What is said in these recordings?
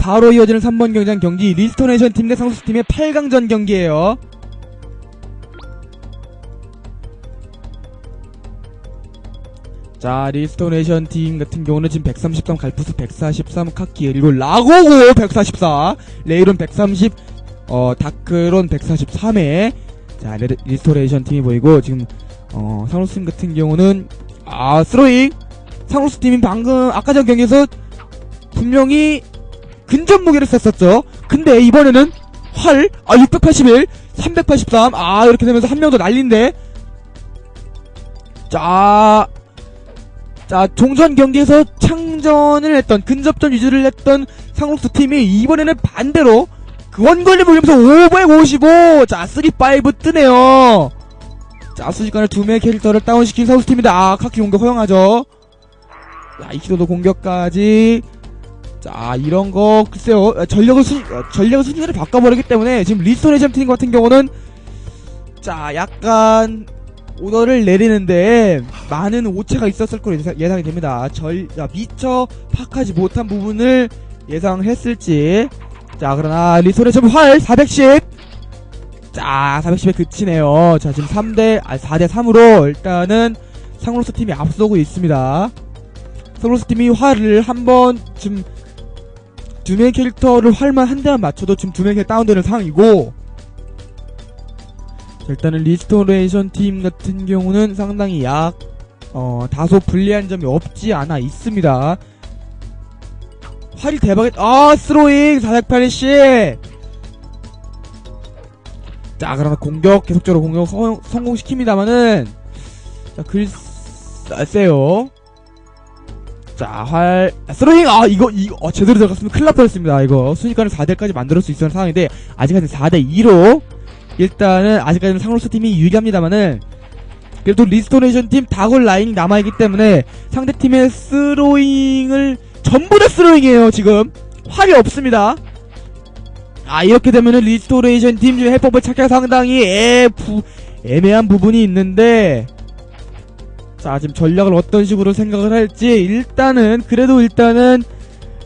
바로 이어지는 3번 경장 경기. 리스토네이션 팀 대 상수팀의 8강전 경기예요. 자, 리스토네이션 팀 같은 경우는 지금 133, 갈푸스 143, 카키 그리고 라고고 144, 레이론 130, 어, 다크론 143에. 자, 레, 리스토레이션 팀이 보이고 지금 어, 상로스 팀 같은 경우는 아, 스로잉 상로스 팀이 방금 아까 전 경기에서 분명히 근접 무게를 썼었죠. 근데 이번에는 활, 아, 681, 383, 아, 이렇게 되면서 한 명 더 날린데. 자, 자, 종전 경기에서 창전을 했던, 근접전 위주를 했던 상록수 팀이 이번에는 반대로 그 원거리 보면서 555! 자, 3-5 뜨네요. 자, 순식간에 두 명의 캐릭터를 다운시킨 팀인데, 아, 카키 공격 허용하죠. 자, 이키도도 공격까지. 자, 이런 거, 글쎄요, 어, 전력을 수, 어, 전력을 순위를 바꿔버리기 때문에, 지금 리스토레이션 팀 같은 경우는, 자, 약간, 오더를 내리는데, 많은 오체가 있었을 거로 예상- 예상 이 됩니다. 절, 자, 미처 파악하지 못한 부분을 예상했을지. 자, 그러나, 리스토레이션 활, 410! 자, 410에 그치네요. 자, 지금 3대, 아, 4대 3으로, 일단은, 상로스 팀이 앞서고 있습니다. 상로스 팀이 활을 한번, 지금, 두 명의 캐릭터를 활만 한 대만 맞춰도 지금 두 캐릭터 다운되는 상황이고 자, 일단은 리스토레이션 팀 같은 경우는 상당히 약 어, 다소 불리한 점이 없지 않아 있습니다. 활이 대박이 아 스로잉 480 자 그러나 공격 계속적으로 공격 성, 성공시킵니다마는 자 글쎄요 자, 활, 아, 스로잉! 아, 이거, 이거, 어, 제대로 들어갔으면 큰일 날 뻔했습니다, 이거. 순위권을 4대까지 만들 수 있었는 상황인데, 아직까지는 4대2로, 일단은, 아직까지는 상로스 팀이 유리합니다만은, 그래도 리스토레이션 팀 다골 라인이 남아있기 때문에, 상대 팀의 스로잉을, 전부 다 스로잉이에요, 지금. 활이 없습니다. 아, 이렇게 되면은 리스토레이션 팀 중에 해법을 찾기가 상당히 애, 부, 애매한 부분이 있는데, 자 지금 전략을 어떤 식으로 생각을 할지 일단은 그래도 일단은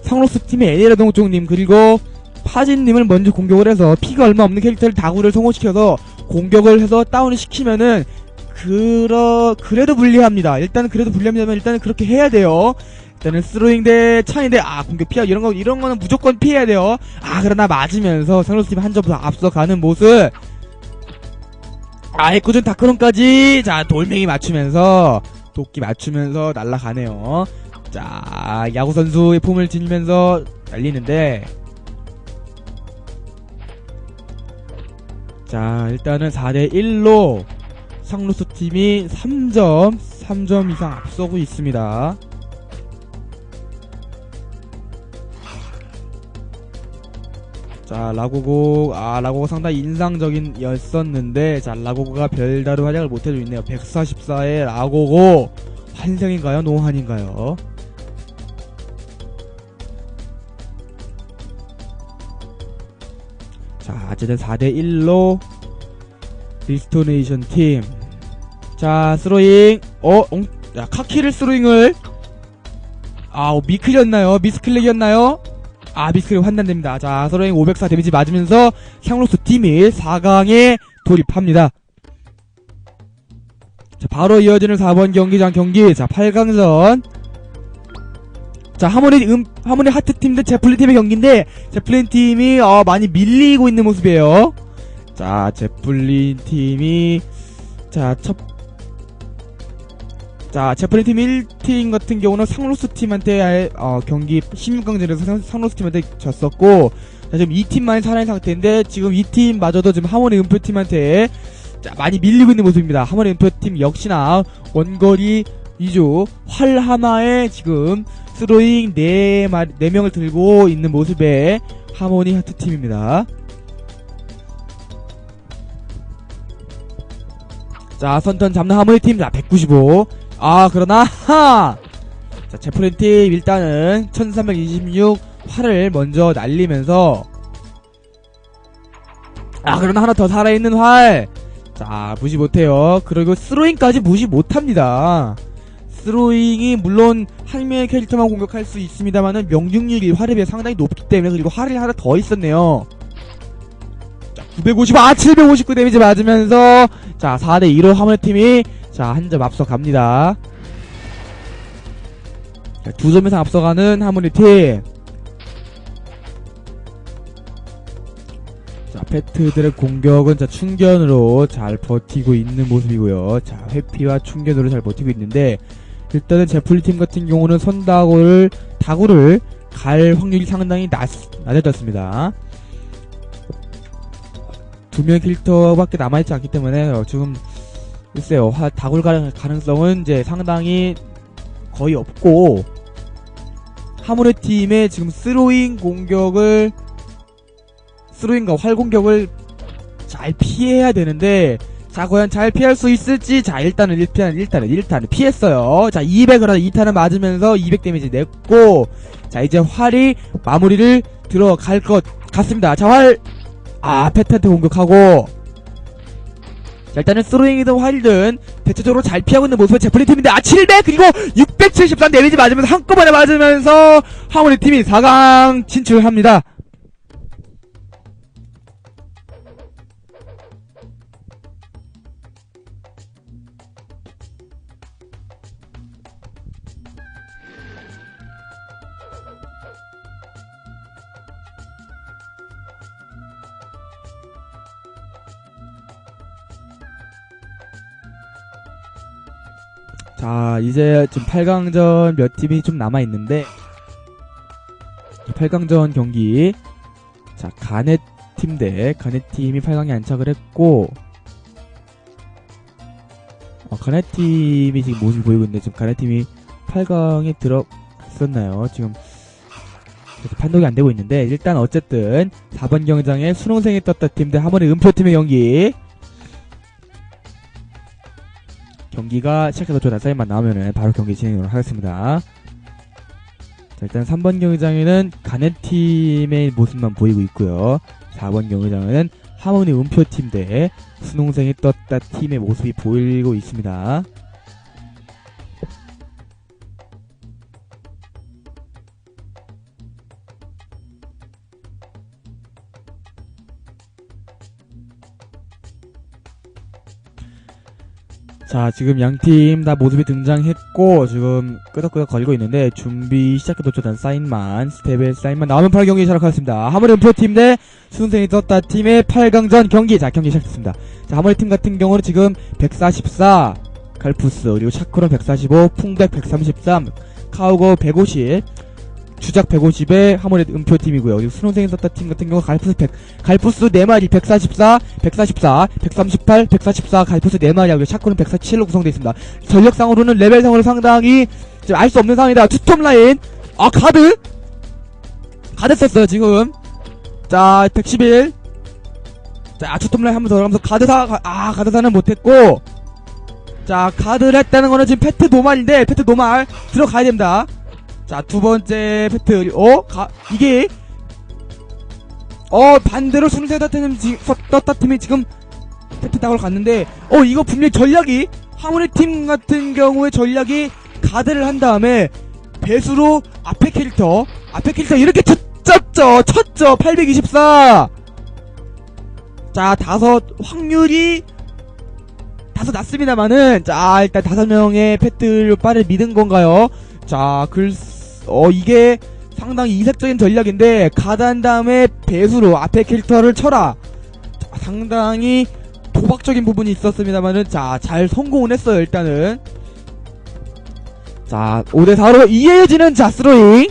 상로스 팀의 에니라 동쪽님 그리고 파진님을 먼저 공격을 해서 피가 얼마 없는 캐릭터를 다구를 성공시켜서 공격을 해서 다운을 시키면은 그러 그래도 불리합니다. 일단은 그래도 불리합니다만 일단은 그렇게 해야 돼요. 일단은 스로잉 대 차인데 아 공격 피하 이런 거 이런 거는 무조건 피해야 돼요. 아 그러나 맞으면서 상로스 팀 한점더 앞서가는 모습. 아, 해코준 다크론까지, 자, 돌멩이 맞추면서, 도끼 맞추면서 날아가네요. 자, 야구 선수의 폼을 지니면서 날리는데, 자, 일단은 4대1로 상루스 팀이 3점, 3점 이상 앞서고 있습니다. 자, 라고고, 아, 라고고 상당히 인상적인 였었는데, 자, 라고고가 별다른 활약을 못해주고 있네요. 144의 라고고, 환생인가요? 노환인가요? 자, 어쨌든 4대1로, 리스토네이션 팀. 자, 스로잉, 어, 엉, 야, 카키를 스로잉을, 아, 어, 미클이었나요? 미스클렉이었나요? 아, 미스클렉 환단됩니다. 자, 서로잉 504 데미지 맞으면서 향로스 팀이 4강에 돌입합니다. 자, 바로 이어지는 4번 경기장 경기. 자, 8강전. 자, 하모니, 음, 하모니 하트 팀 대 제플린 팀의 경기인데, 제플린 팀이, 어, 많이 밀리고 있는 모습이에요. 자, 제플린 팀이, 자, 첫, 자, 제플린 팀 1팀 같은 경우는 상로스 팀한테 어, 경기 16강전에서 상, 상로스 팀한테 졌었고, 자, 지금 2팀만 살아있는 상태인데, 지금 2팀마저도 지금 하모니 음표 팀한테, 자, 많이 밀리고 있는 모습입니다. 하모니 음표 팀 역시나 원거리 위주 활 하나에 지금 스로잉 4, 네 명을 들고 있는 모습의 하모니 하트 팀입니다. 자, 선턴 잡는 하모니 팀, 자, 195. 아, 그러나, 하! 자, 제프린 팀, 일단은, 1326 활을 먼저 날리면서, 아, 그러나 하나 더 살아있는 활! 자, 무시 못해요. 그리고 스로잉까지 무시 못합니다. 스로잉이 물론 한 명의 캐릭터만 공격할 수 있습니다만은 명중률이 활에 비해 상당히 높기 때문에 그리고 활이 하나 더 있었네요. 자, 950, 아, 759 데미지 맞으면서 자, 4대2로 하모네팀이 자, 한 점 앞서갑니다. 자, 두 점 이상 앞서가는 하모네팀. 자, 페트들의 공격은 자, 충견으로 잘 버티고 있는 모습이고요. 자, 회피와 충견으로 잘 버티고 있는데, 일단은 제플리 팀 같은 경우는 선다구를, 다구를 갈 확률이 상당히 낮, 낮아졌습니다. 두 명의 캐릭터밖에 남아있지 않기 때문에, 어, 지금, 글쎄요, 화, 다굴 갈 가능성은 이제 상당히 거의 없고, 하모네 팀의 지금 스로잉 공격을 스로잉과 활 공격을 잘 피해야 되는데 자 과연 잘 피할 수 있을지? 자 일단은 1탄 일단은 1탄은 피했어요. 자 200을 하다 2탄을 맞으면서 200 데미지 냈고 자 이제 활이 마무리를 들어갈 것 같습니다. 자 활아 페트한테 공격하고 자 일단은 스로잉이든 활이든 대체적으로 잘 피하고 있는 모습의 제플린 팀인데 아 700 그리고 673 데미지 맞으면서 한꺼번에 맞으면서 하모니 팀이 4강 진출합니다 자, 이제 지금 8강전 몇 팀이 좀 남아있는데, 8강전 경기, 자, 가넷 팀 대 가넷 팀이 8강에 안착을 했고, 어, 가넷 팀이 지금 모습을 보이고 있는데, 지금 가넷 팀이 8강에 들어갔었나요? 지금, 판독이 안 되고 있는데, 일단 어쨌든, 4번 경기장에 순홍생이 떴다 팀 대 하모니 음표팀의 경기, 경기가 시작해서 저단 사인만 나오면은 바로 경기 진행을 하겠습니다. 자, 일단 3번 경기장에는 가넷팀의 모습만 보이고 있고요. 4번 경기장에는 하모니 음표팀 대 순홍생이 떴다 팀의 모습이 보이고 있습니다. 자, 지금 양팀 다 모습이 등장했고, 지금 끄덕끄덕 걸리고 있는데, 준비 시작해 도착한 사인만, 스텝의 사인만 나오면 바로 경기 시작하겠습니다. 하모니 음표팀 대 순생이 떴다 팀의 8강전 경기. 자, 경기 시작했습니다. 자, 하모니 팀 같은 경우는 지금 144, 갈푸스, 그리고 샤크론 145, 풍백 133, 카우고 150, 주작 150에 하모니 음표팀이고요. 그리고 순홍생이 떴다 팀 같은 경우 갈푸스 100, 갈푸스 4마리 144, 144, 138, 144 갈푸스 4마리하고 그리고 샤크는 147로 구성되어 있습니다. 전력상으로는 레벨상으로 상당히 알 수 없는 상황이다. 투톱 라인. 아, 가드? 가드 썼어요, 지금. 자, 111. 자, 투톱 라인 한번 더 들어가면서 가드사, 가- 아, 가드사는 못했고. 자, 가드를 했다는 거는 지금 페트 노말인데, 페트 노말 들어가야 됩니다. 자, 두 번째 페트, 어? 가, 이게, 어, 반대로 순세 떴다팀이 지금, 떴다 팀이 지금 페트 다을 갔는데, 어, 이거 분명히 전략이, 하모니 팀 같은 경우에 전략이 가드를 한 다음에, 배수로 앞에 캐릭터, 앞에 캐릭터 이렇게 쳤, 쳤죠, 쳤죠, 824! 자, 다섯, 확률이, 다섯 났습니다만은, 자, 일단 다섯 명의 페트를 빠를 믿은 건가요? 자, 글, 어, 이게 상당히 이색적인 전략인데, 가단 다음에 배수로 앞에 캐릭터를 쳐라. 자, 상당히 도박적인 부분이 있었습니다만은, 자, 잘 성공을 했어요, 일단은. 자, 5대4로 이해지는 자스로잉.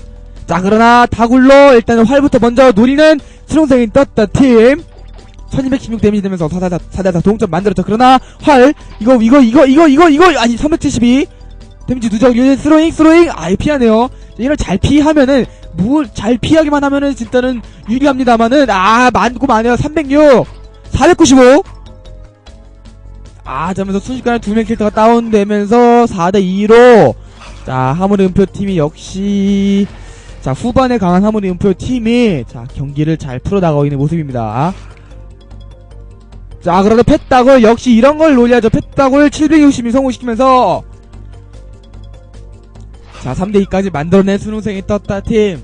자, 그러나 다굴로 일단은 활부터 먼저 노리는 수롱생이 떴다 팀. 1216 데미지 되면서 4대4, 4대4 동점 만들었죠. 그러나 활, 이거, 이거, 이거, 이거, 이거, 이거, 아니, 372. 데미지 누적 유닛 스로잉 스로잉 아예 피하네요 이걸 잘 피하면은 뭘잘 피하기만 하면은 진짜는 유리합니다만은 아 많고 많아요 306 495 아 자면서 순식간에 두 명 캐릭터가 다운되면서 4대2로. 자 하모니 음표 팀이 역시 자 후반에 강한 하모니 음표 팀이 자 경기를 잘 풀어나가고 있는 모습입니다. 자 그러나 펫다골 역시 이런 걸 노려야죠. 펫다골 760이 성공시키면서 자, 3대2까지 만들어낸 수능생이 떴다, 팀.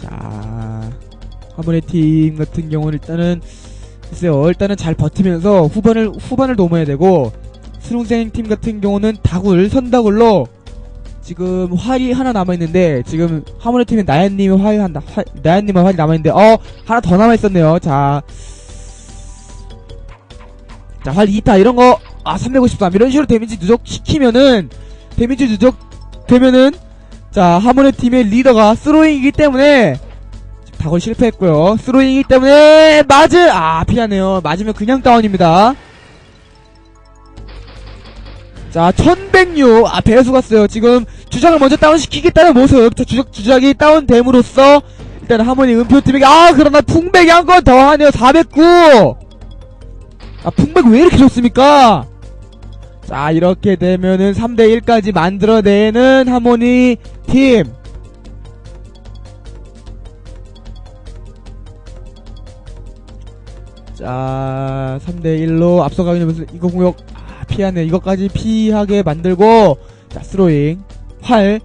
자, 화물의 팀 같은 경우는 일단은, 글쎄요, 일단은 잘 버티면서 후반을, 후반을 넘어야 되고, 수능생 팀 같은 경우는 다굴, 선다굴로, 지금 활이 하나 남아있는데, 지금 화물의 팀에 나연님의 활이 한다, 활, 나연님의 활이 남아있는데, 어, 하나 더 남아있었네요. 자, 자, 활 2타, 이런 거, 아, 353. 이런 식으로 데미지 누적 시키면은, 데미지 누적 되면은, 자, 하모네 팀의 리더가 스로잉이기 때문에, 다걸 실패했고요. 스로잉이기 때문에, 맞을! 아, 피하네요. 맞으면 그냥 다운입니다. 자, 1106. 아, 배수 갔어요. 지금, 주작을 먼저 다운시키겠다는 모습. 자, 주작, 주작이 다운됨으로써, 일단 하모니 은표팀에게, 아, 그러나 풍백이 한 건 더 하네요. 409! 아, 풍백 왜 이렇게 좋습니까? 자, 이렇게 되면은 3대1까지 만들어내는 하모니 팀. 자, 3대1로 앞서가는 모습, 이거 공격, 아, 피하네. 이것까지 피하게 만들고, 자, 스로잉, 활.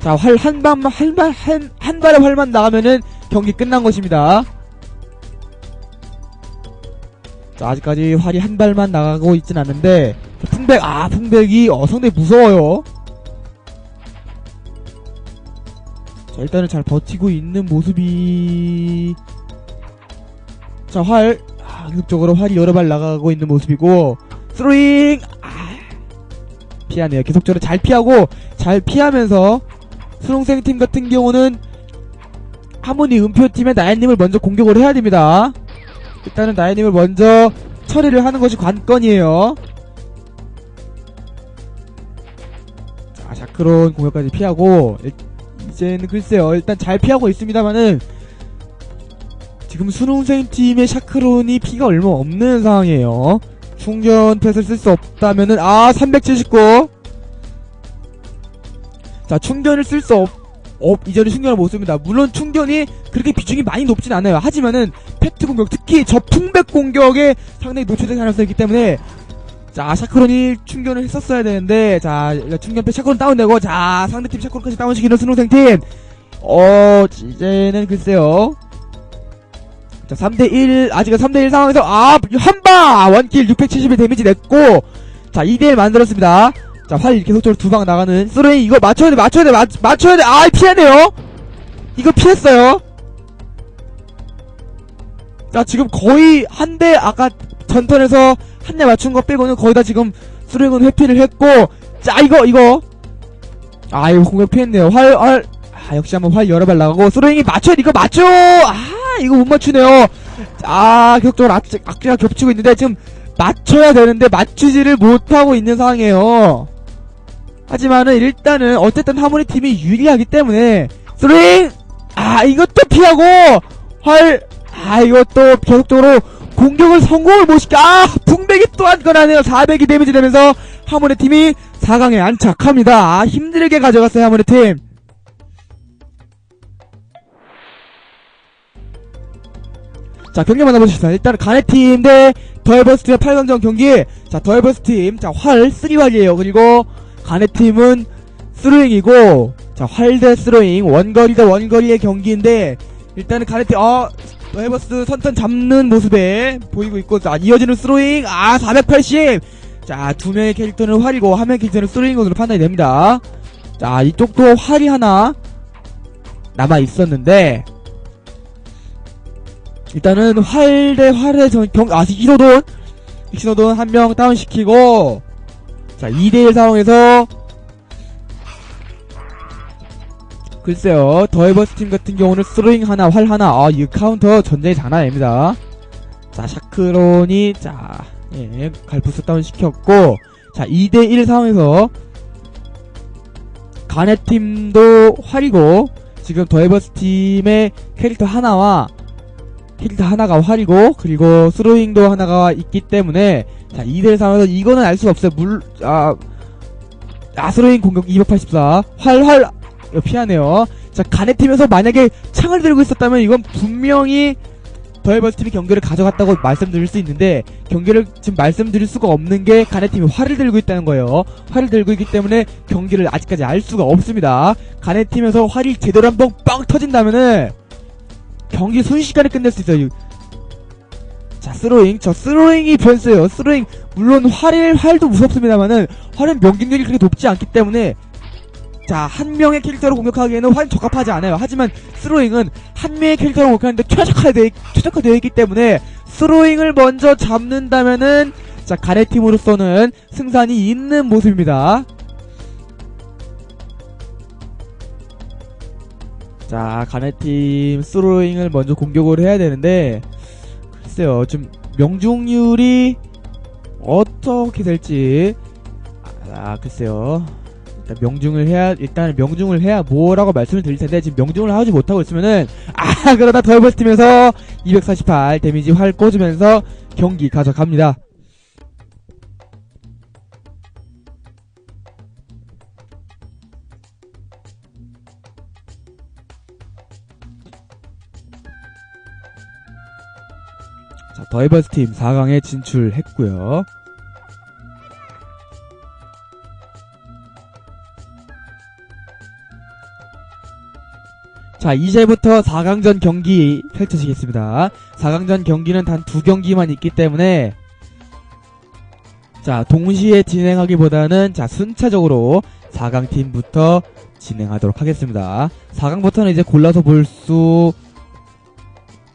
자, 활 한 방만, 한 발, 한, 한 발의 활만 나가면은 경기 끝난 것입니다. 자, 아직까지 활이 한 발만 나가고 있진 않는데, 자, 풍백, 아, 풍백이, 어, 상당히 무서워요. 자, 일단은 잘 버티고 있는 모습이, 자, 활, 아, 계속적으로 활이 여러 발 나가고 있는 모습이고, 스로잉, 아, 피하네요. 계속적으로 잘 피하고, 잘 피하면서, 수능생 팀 같은 경우는, 하모니 은표팀의 나연님을 먼저 공격을 해야 됩니다. 일단은 나연님을 먼저 처리를 하는 것이 관건이에요. 자, 샤크론 공격까지 피하고, 일- 이제는 글쎄요. 일단 잘 피하고 있습니다만은, 지금 수능생 팀의 샤크론이 피가 얼마 없는 상황이에요. 충전 펫을 쓸수 없다면은, 아, 379! 자, 충전을 쓸 수 없, 없, 이전에 충전을 못 씁니다. 물론 충전이 그렇게 비중이 많이 높진 않아요. 하지만은, 페트 공격, 특히 저 풍백 공격에 상당히 노출될 가능성이 있기 때문에, 자, 샤크론이 충전을 했었어야 되는데, 자, 충전패 샤크론 다운되고, 자, 상대팀 샤크론까지 다운시키는 수능생팀! 어, 이제는 글쎄요. 자, 3대1, 아직은 3대1 상황에서, 아, 한 방! 원킬 670의 데미지 냈고, 자, 2대1 만들었습니다. 자, 활 계속적으로 두 방 나가는, 쓰레이, 이거 맞춰야 돼, 맞춰야 돼, 맞, 맞춰야 돼, 아, 피하네요? 이거 피했어요. 자, 지금 거의 한 대, 아까 전턴에서 한 대 맞춘 거 빼고는 거의 다 지금 쓰레기는 회피를 했고, 자, 이거, 이거. 아, 이거 공격 피했네요. 활, 활, 아, 역시 한번 활 여러 발 나가고, 쓰레기 맞춰야 돼, 이거 맞춰! 아, 이거 못 맞추네요. 아, 격적으로 악, 악재가 겹치고 있는데, 지금 맞춰야 되는데, 맞추지를 못하고 있는 상황이에요. 하지만은, 일단은, 어쨌든 하모니 팀이 유리하기 때문에, 스윙! 아, 이것도 피하고, 활, 아, 이것도 계속적으로 공격을 성공을 못 시켜, 아, 풍백이 또한 건 하네요. 400이 데미지 되면서, 하모니 팀이 4강에 안착합니다. 아, 힘들게 가져갔어요, 하모니 팀. 자, 경기 만나보시겠습니다. 일단, 가네 팀 대 더에버스트의 8강전 경기. 자, 더에버스트팀, 자, 활, 3활이에요. 그리고, 가네 팀은 스로잉이고, 자, 활 대 스로잉, 원거리 대 원거리의 경기인데, 일단은 가네 팀, 어, 더에버스 선턴 잡는 모습에 보이고 있고, 자, 이어지는 스로잉, 아, 480! 자, 두 명의 캐릭터는 활이고, 한 명의 캐릭터는 스로잉으로 판단이 됩니다. 자, 이쪽도 활이 하나 남아 있었는데, 일단은 활 대 활의 전, 경, 아, 이시노돈! 이시노돈 한 명 다운시키고, 자, 2대1 상황에서, 글쎄요, 더에버스 팀 같은 경우는 스로잉 하나, 활 하나, 아, 이 카운터 전쟁이 장난 아닙니다. 자, 샤크론이, 자, 예, 갈푸스 다운 시켰고, 자, 2대1 상황에서, 가네 팀도 활이고, 지금 더에버스 팀의 캐릭터 하나와, 캐릭터 하나가 활이고, 그리고 스로잉도 하나가 있기 때문에, 자, 2대1 상황에서 이거는 알 수가 없어요. 물, 아, 아, 스로잉 공격 284, 활, 활, 이거 피하네요. 자, 가네 팀에서 만약에 창을 들고 있었다면 이건 분명히 더해버스 팀이 경기를 가져갔다고 말씀드릴 수 있는데 경기를 지금 말씀드릴 수가 없는 게 가네 팀이 활을 들고 있다는 거예요. 활을 들고 있기 때문에 경기를 아직까지 알 수가 없습니다. 가네 팀에서 활이 제대로 한번 빵 터진다면은 경기 순식간에 끝낼 수 있어요. 자, 스로잉. 저 스로잉이 변수예요. 스로잉. 물론 활일, 활도 무섭습니다만은 활은 명중률이 그렇게 높지 않기 때문에 자, 한 명의 캐릭터로 공격하기에는 활 적합하지 않아요. 하지만 스로잉은 한 명의 캐릭터로 공격하는데 최적화되어, 최적화되어 있기 때문에 스로잉을 먼저 잡는다면은 자, 가네 팀으로서는 승산이 있는 모습입니다. 자, 가네팀 스로잉을 먼저 공격을 해야 되는데, 글쎄요, 좀, 명중률이 어떻게 될지, 아, 글쎄요. 명중을 해야, 일단 명중을 해야 뭐라고 말씀을 드릴 텐데, 지금 명중을 하지 못하고 있으면은, 아, 그러다 더블 스 팀에서 248 데미지 활 꽂으면서 경기 가져갑니다. 자, 더이버스 팀 4강에 진출했고요. 자, 이제부터 4강전 경기 펼쳐지겠습니다. 4강전 경기는 단 두 경기만 있기 때문에 자, 동시에 진행하기보다는 자, 순차적으로 4강 팀부터 진행하도록 하겠습니다. 4강부터는 이제 골라서 볼 수,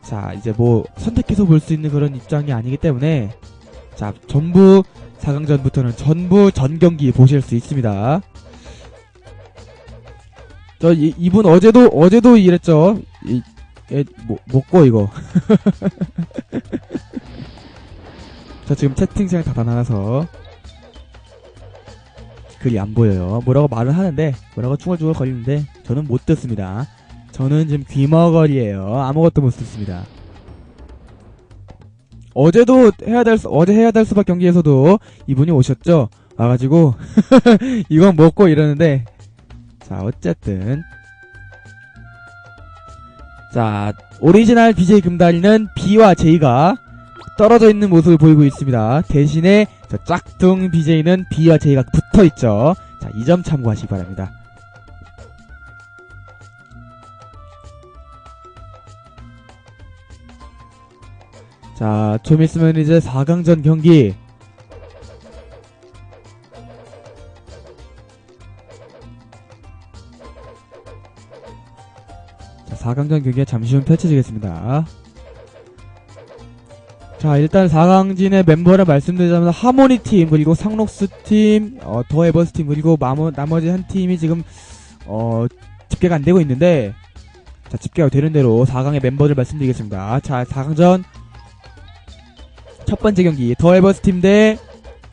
자, 이제 뭐, 선택해서 볼 수 있는 그런 입장이 아니기 때문에, 자, 전부, 4강전부터는 전부 전 경기 보실 수 있습니다. 저, 이, 이분 어제도, 어제도 이랬죠. 이, 에, 뭐, 먹고, 이거. 저 지금 채팅창에 다 닫아놔서 글이 안 보여요. 뭐라고 말은 하는데 뭐라고 중얼중얼 거리는데 저는 못 듣습니다. 저는 지금 귀머거리예요. 아무것도 못 듣습니다. 어제도 해야 될 수- 어제 해야 될 수박 경기에서도 이분이 오셨죠. 와가지고 이건 먹고 이러는데 자 어쨌든 자 오리지널 BJ 금다리는 B와 J가 떨어져 있는 모습을 보이고 있습니다. 대신에 저 짝퉁 BJ는 B와 J가 붙어 있죠. 자, 이 점 참고하시기 바랍니다. 자, 좀 있으면 이제 4강전 경기. 4강전 경기가 잠시 후 펼쳐지겠습니다. 자 일단 4강진의 멤버를 말씀드리자면 하모니 팀 그리고 상록스 팀, 어, 더 에버스 팀 그리고 마모, 나머지 한 팀이 지금 어, 집계가 안 되고 있는데 자 집계가 되는 대로 4강의 멤버를 말씀드리겠습니다. 자 4강전 첫 번째 경기 더 에버스 팀 대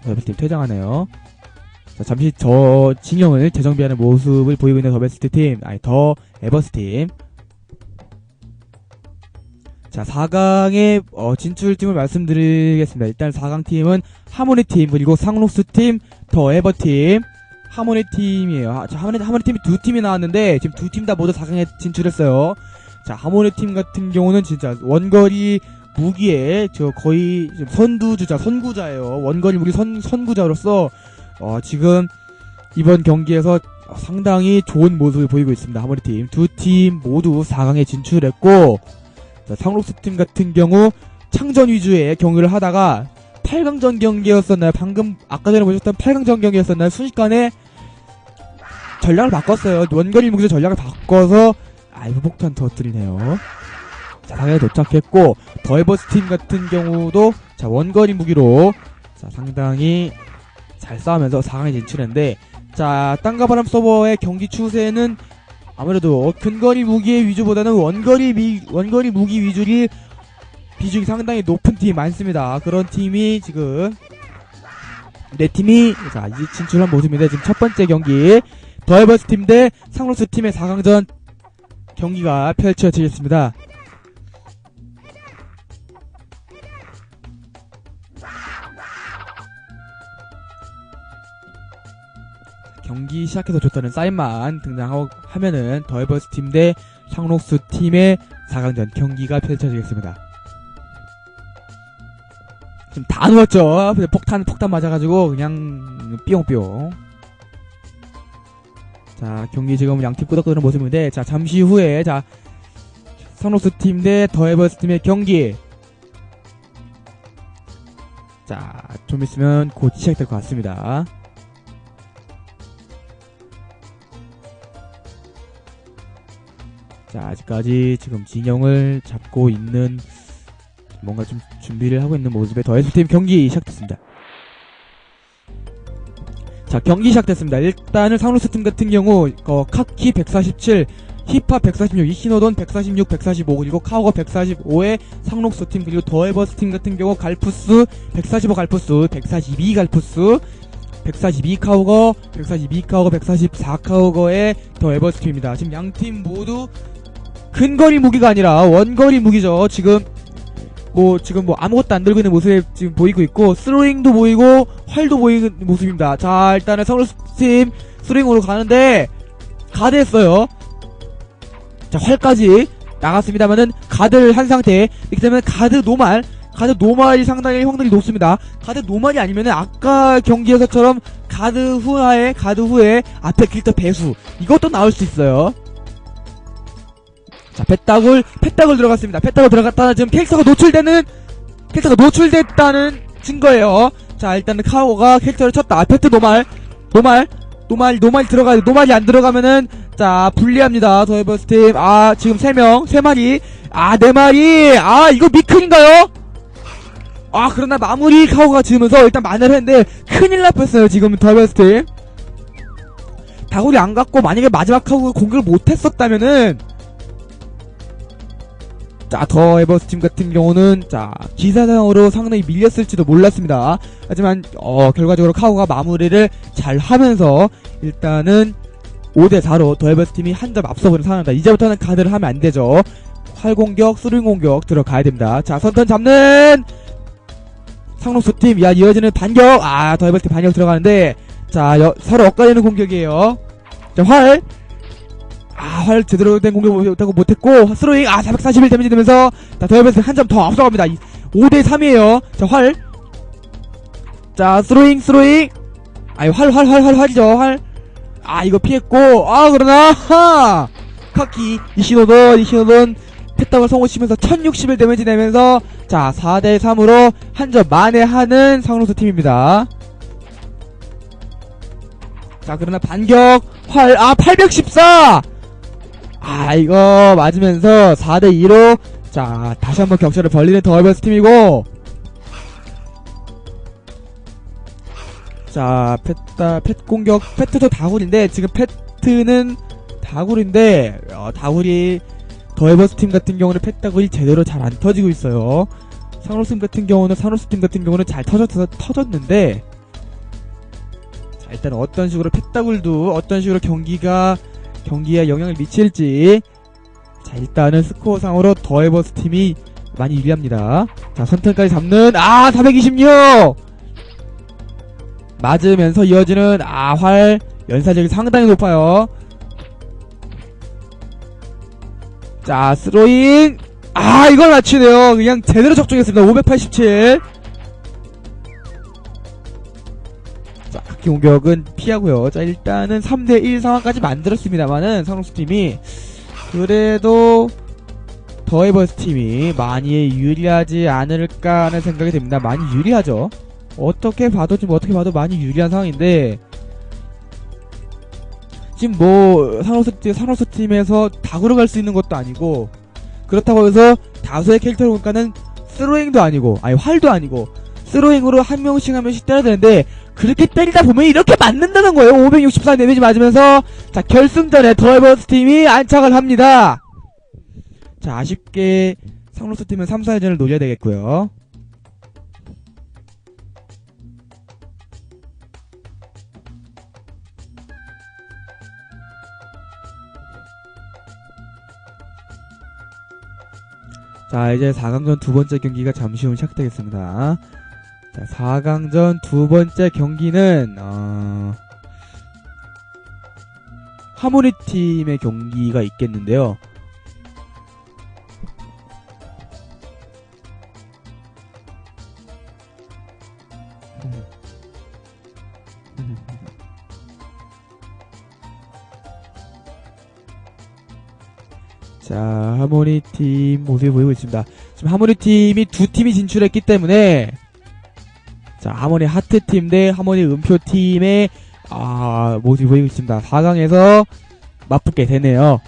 더 에버스 팀 퇴장하네요. 자 잠시 저 진영을 재정비하는 모습을 보이고 있는 더 베스트 팀 아니 더 에버스 팀 자, 4강의 어, 진출팀을 말씀드리겠습니다. 일단 4강 팀은 하모니 팀 그리고 상록스 팀, 더 에버 팀, 하모니 팀이에요. 하, 자, 하모니 하모니 팀이 두 팀이 나왔는데 지금 두 팀 다 모두 4강에 진출했어요. 자, 하모니 팀 같은 경우는 진짜 원거리 무기에 저 거의 선두주자, 선구자예요. 원거리 무기 선 선구자로서 어, 지금 이번 경기에서 상당히 좋은 모습을 보이고 있습니다. 하모니 팀. 두 팀 모두 4강에 진출했고 자, 상록스 팀 같은 경우 창전 위주의 경기를 하다가 8강전 경기였었나요? 방금 아까 전에 보셨던 8강전 경기였었나요? 순식간에 전략을 바꿨어요. 원거리 무기로 전략을 바꿔서 아이브 폭탄 터뜨리네요. 자, 상에 도착했고 더에버스 팀 같은 경우도 자 원거리 무기로 자 상당히 잘 싸우면서 4강에 진출했는데 자 땅과 바람 서버의 경기 추세는 아무래도 근거리 무기의 위주보다는 원거리 미, 원거리 무기 위주리 비중이 상당히 높은 팀이 많습니다. 그런 팀이 지금 네 팀이 자 이제 진출한 모습인데 지금 첫 번째 경기 더에버스 팀 대 상로스 팀의 4강전 경기가 펼쳐지겠습니다. 경기 시작해서 좋다는 사인만 등장하고 하면은 더에버스 팀 대 상록수 팀의 4강전 경기가 펼쳐지겠습니다. 지금 다 누웠죠. 폭탄, 폭탄 맞아가지고, 그냥, 삐용삐용. 자, 경기 지금 양팀 끄덕끄덕는 모습인데, 자, 잠시 후에, 자, 상록스 팀대 더에버스 팀의 경기. 자, 좀 있으면 곧 시작될 것 같습니다. 자, 아직까지 지금 진영을 잡고 있는 뭔가 좀 준비를 하고 있는 모습의 더에버스 팀 경기 시작됐습니다. 자, 경기 시작됐습니다. 일단은 상록스 팀 같은 경우, 어, 카키 147, 힙합 146, 이시노돈 146, 145, 그리고 카오거 145의 상록스 팀, 그리고 더에버스 팀 같은 경우 갈푸스 145 갈푸스, 142 갈푸스, 142 카오거, 142 카오거, 144 카오거의 더에버스 팀입니다. 지금 양 팀 모두 근거리 무기가 아니라 원거리 무기죠. 지금 뭐 지금 뭐 아무것도 안 들고 있는 모습이 지금 보이고 있고 스로잉도 보이고 활도 보이는 모습입니다. 자 일단은 상록스 팀 스로잉으로 가는데 가드했어요. 자 활까지 나갔습니다만은 가드를 한 상태 이렇게 되면 가드 노말 가드 노말이 상당히 형들이 높습니다 가드 노말이 아니면은 아까 경기에서처럼 가드 후에 가드 후에 앞에 길터 배수 이것도 나올 수 있어요 자 패따굴 패따굴 들어갔습니다. 패따굴 들어갔다 지금 캐릭터가 노출되는 캐릭터가 노출됐다는 증거예요. 자 일단은 카오가 캐릭터를 쳤다. 아, 패트 노말 노말 노말 노말 들어가야 노말이 안 들어가면은 자 불리합니다. 더에버스 팀 아 지금 세명세 마리. 아네 마리. 아 이거 미큰인가요? 아 그러나 마무리 카오가 지으면서 일단 만회를 했는데 큰일 날 뻔했어요 지금 더에버스 팀. 다구리 안 갔고 만약에 마지막 카오가 공격을 못했었다면은 자, 더 에버스 팀 같은 경우는, 자, 기사상으로 상당히 밀렸을지도 몰랐습니다. 하지만, 어, 결과적으로 카오가 마무리를 잘 하면서, 일단은, 5대 4로 더 에버스 팀이 한 점 앞서보는 상황입니다. 이제부터는 가드를 하면 안 되죠. 활 공격, 스루잉 공격 들어가야 됩니다. 자, 선턴 잡는! 상록수 팀, 야, 이어지는 반격! 아, 더 에버스 팀 반격 들어가는데, 자, 여- 서로 엇갈리는 공격이에요. 자, 활! 아, 활 제대로 된 공격 못하고 못했고, 스로잉, 아, 441 데미지 되면서, 자, 더해버스 한점 더 앞서갑니다. 5대 3이에요. 자, 활. 자, 스로잉, 스로잉. 아니, 활, 활, 활, 활, 활이죠, 활. 아, 이거 피했고, 아, 그러나, 하! 카키, 이시노돈, 이시노돈, 패땀을 성공시면서 1061 데미지 내면서, 자, 4대 3으로 한 점 만회하는 상로수 팀입니다. 자, 그러나 반격, 활, 아, 814! 아, 이거 맞으면서 4대2로, 자, 다시 한번 격차를 벌리는 더에버스 팀이고, 자, 펫다, 펫 공격, 페트도 다굴인데, 지금 페트는 다굴인데, 어, 다굴이, 더에버스 팀 같은 경우는 펫다굴이 제대로 잘 안 터지고 있어요. 상로스 팀 같은 경우는, 상로스 팀 같은 경우는 잘 터졌, 터졌는데, 자, 일단 어떤 식으로 펫다굴도, 어떤 식으로 경기가, 경기에 영향을 미칠지, 자, 일단은 스코어상으로 더에버스 팀이 많이 유리합니다. 자, 선턴까지 잡는, 아, 426! 맞으면서 이어지는 아, 활 연사력이 상당히 높아요. 자, 스로잉. 아, 이걸 맞추네요. 그냥 제대로 적중했습니다. 587. 자, 각기 공격은 피하고요. 자, 일단은 3대1 상황까지 만들었습니다만은, 상록수 팀이. 그래도, 더에버스 팀이 많이 유리하지 않을까 하는 생각이 듭니다. 많이 유리하죠. 어떻게 봐도 지금 어떻게 봐도 많이 유리한 상황인데 지금 뭐 산호스 팀 산호스 팀에서 다구로 갈 수 있는 것도 아니고 그렇다고 해서 다수의 캐릭터를 보니까는 스로잉도 아니고 아니 활도 아니고 스로잉으로 한 명씩 한 명씩 때려야 되는데 그렇게 때리다 보면 이렇게 맞는다는 거예요. 564 데미지 맞으면서. 자 결승전에 더에버스 팀이 안착을 합니다. 자 아쉽게 상로스 팀은 3, 4회전을 노려야 되겠고요. 자, 이제 4강전 두 번째 경기가 잠시 후 시작되겠습니다. 자, 4강전 두 번째 경기는 어... 하모니 팀의 경기가 있겠는데요. 자, 하모니 팀 모습이 보이고 있습니다. 지금 하모니 팀이 두 팀이 진출했기 때문에 자, 하모니 하트 팀 대 하모니 음표 팀의, 아, 모습이 보이고 있습니다. 4강에서 맞붙게 되네요.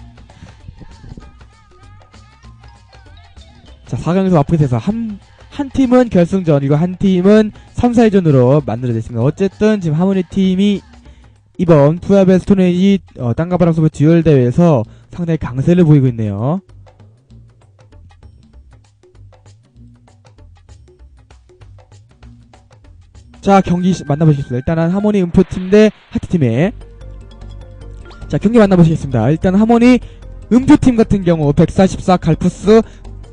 자, 4강에서 맞붙게 돼서 한, 한 팀은 결승전, 그리고 한 팀은 3, 4회전으로 만들어졌습니다. 어쨌든 지금 하모니 팀이 이번 푸야베 스토네이지 어, 땅과 바람 소의 듀얼 대회에서 상당히 강세를 보이고 있네요. 자 경기 시- 만나보시겠습니다. 일단은 하모니 음표팀 대 하트팀의 자 경기 만나보시겠습니다. 일단 하모니 음표팀 같은 경우 144 갈푸스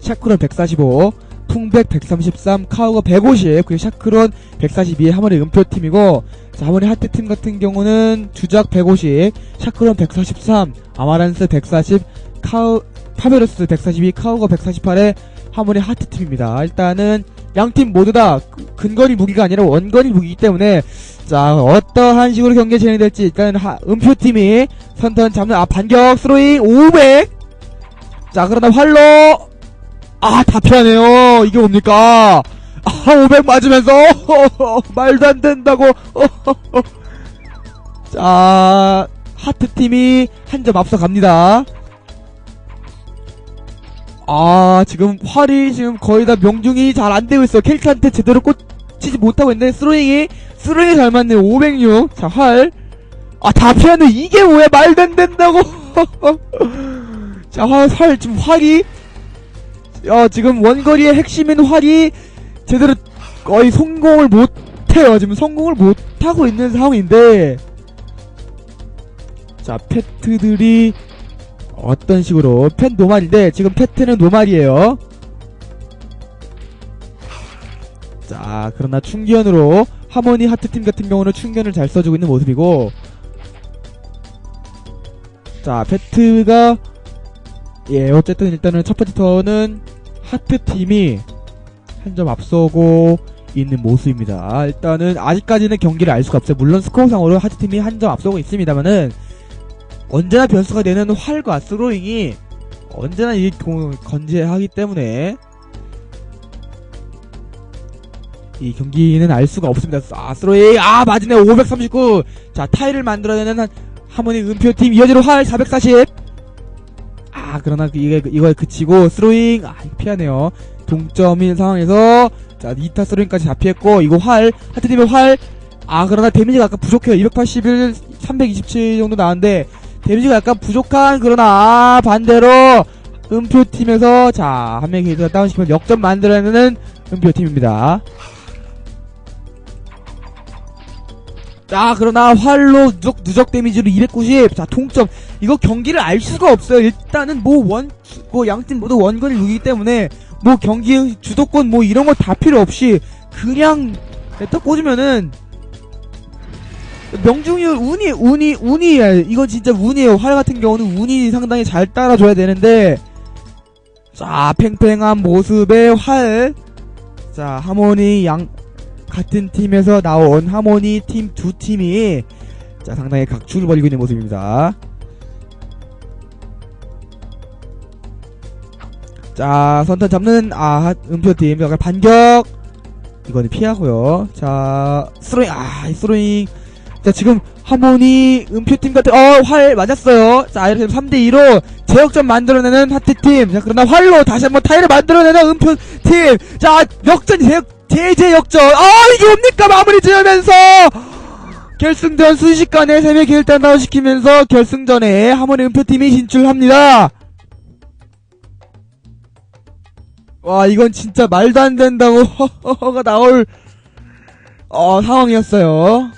샤크론 145 풍백 133 카우거 150 그리고 샤크론 142의 하모니 음표팀이고 자, 하모니 하트팀 같은 경우는 주작 150, 샤크론 143, 아마란스 140, 카우, 파베루스 142, 카우거 148의 하모니 하트팀입니다. 일단은 양팀 모두 다 그- 근거리 무기가 아니라 원거리 무기이기 때문에 자, 어떠한 식으로 경기가 진행될지 일단 하, 음표팀이 선턴 잡는 아 반격 스로잉 500. 자, 그러나 활로 아, 다 피하네요. 이게 뭡니까? 아, 500 맞으면서 말도 안 된다고. 자, 하트 팀이 한 점 앞서 갑니다. 아, 지금 활이 지금 거의 다 명중이 잘 안 되고 있어. 캐릭터한테 제대로 꽂히지 못하고 있는데 스로잉이 스로잉이 잘 맞네. 506. 자, 활. 아, 다 피하네. 이게 뭐야? 말도 안 된다고. 자, 활, 활 지금 활이 어, 지금 원거리의 핵심인 활이 제대로 거의 성공을 못해요. 지금 성공을 못하고 있는 상황인데. 자, 페트들이 어떤 식으로, 펫 노말인데, 지금 페트는 노말이에요. 자, 그러나 충견으로, 하모니 하트팀 같은 경우는 충견을 잘 써주고 있는 모습이고, 자, 페트가, 예, 어쨌든 일단은 첫 번째 턴은 하트팀이 한 점 앞서고 있는 모습입니다. 일단은 아직까지는 경기를 알 수가 없어요. 물론 스코어상으로 하트팀이 한 점 앞서고 있습니다만은 언제나 변수가 되는 활과 스로잉이 언제나 이 공- 건재하기 때문에 이 경기는 알 수가 없습니다. 아, 스로잉, 아, 맞네, 539. 자, 타일을 만들어내는 한, 하모니 은표팀 이어지로 활 440. 아, 그러나 그- 이게, 이거에 그치고, 스로잉, 아, 피하네요. 동점인 상황에서, 자, 2타 스로잉까지 다 피했고, 이거 활, 하트팀의 활, 아, 그러나 데미지가 아까 부족해요. 281, 327 정도 나왔는데, 데미지가 약간 부족한, 그러나, 아, 반대로, 은표팀에서, 자, 한 명이 게이트가 다운시키면 역전 만들어내는 은표팀입니다. 자, 그러나 활로 누적, 누적 데미지로 290. 자, 동점. 이거 경기를 알 수가 없어요. 일단은 뭐 원, 뭐 양팀 모두 원거리 룩이기 때문에 뭐 경기 주도권 뭐 이런 거 다 필요 없이 그냥 딱 꽂으면은 명중률 운이 운이 운이 이거 진짜 운이에요. 활 같은 경우는 운이 상당히 잘 따라줘야 되는데 자 팽팽한 모습의 활. 자 하모니 양 같은 팀에서 나온 하모니 팀 두 팀이 자 상당히 각축을 벌이고 있는 모습입니다. 자 선턴 잡는 아 음표팀 반격 이거는 피하고요. 자 스로잉 아이 스로잉 자 지금 하모니 음표팀 같은 어 활 맞았어요. 자 이렇게 3대 2로 제역전 만들어내는 하트팀 자 그러나 활로 다시 한번 타이를 만들어내는 음표팀 자 역전 제역 제제 역전 아 이게 뭡니까 마무리 지으면서 결승전 순식간에 3명 길단 다운시키면서 결승전에 하모니 음표팀이 진출합니다. 와 이건 진짜 말도 안 된다고 허허허가 나올 어 상황이었어요.